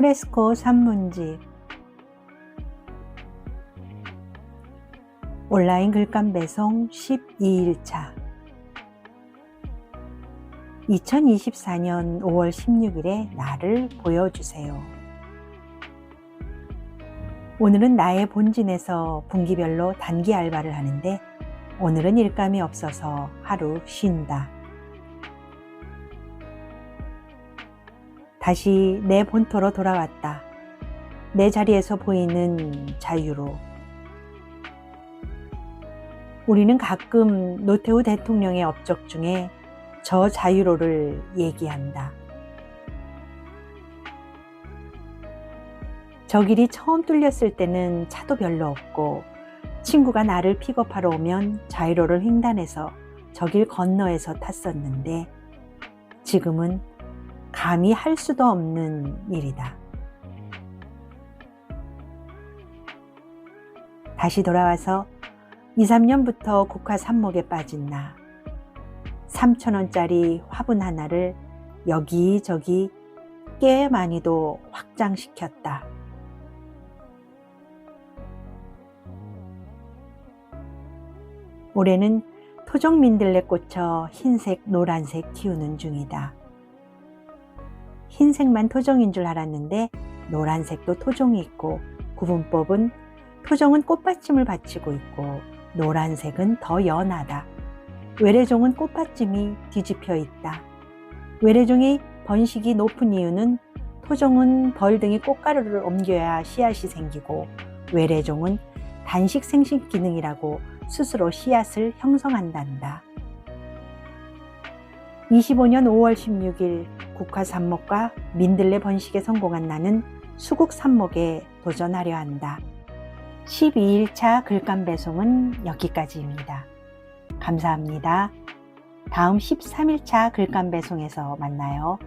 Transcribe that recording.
크레스코 산문집 온라인 글감 배송 12일차 2024년 5월 16일에 나를 보여주세요. 오늘은 나의 본진에서 분기별로 단기 알바를 하는데 오늘은 일감이 없어서 하루 쉰다. 다시 내 본토로 돌아왔다. 내 자리에서 보이는 자유로. 우리는 가끔 노태우 대통령의 업적 중에 저 자유로를 얘기한다. 저 길이 처음 뚫렸을 때는 차도 별로 없고 친구가 나를 픽업하러 오면 자유로를 횡단해서 저 길 건너에서 탔었는데 지금은 감히 할 수도 없는 일이다. 다시 돌아와서 2, 3년부터 국화 삽목에 빠진 나. 3천원짜리 화분 하나를 여기저기 꽤 많이도 확장시켰다. 올해는 토종 민들레 꽂혀 흰색, 노란색 키우는 중이다. 흰색만 토종인 줄 알았는데 노란색도 토종이 있고 구분법은 토종은 꽃받침을 받치고 있고 노란색은 더 연하다. 외래종은 꽃받침이 뒤집혀 있다. 외래종이 번식이 높은 이유는 토종은 벌 등이 꽃가루를 옮겨야 씨앗이 생기고 외래종은 단식 생식 기능이라고 스스로 씨앗을 형성한단다. 25년 5월 16일 국화 삽목과 민들레 번식에 성공한 나는 수국 삽목에 도전하려 한다. 12일차 글감 배송은 여기까지입니다. 감사합니다. 다음 13일차 글감 배송에서 만나요.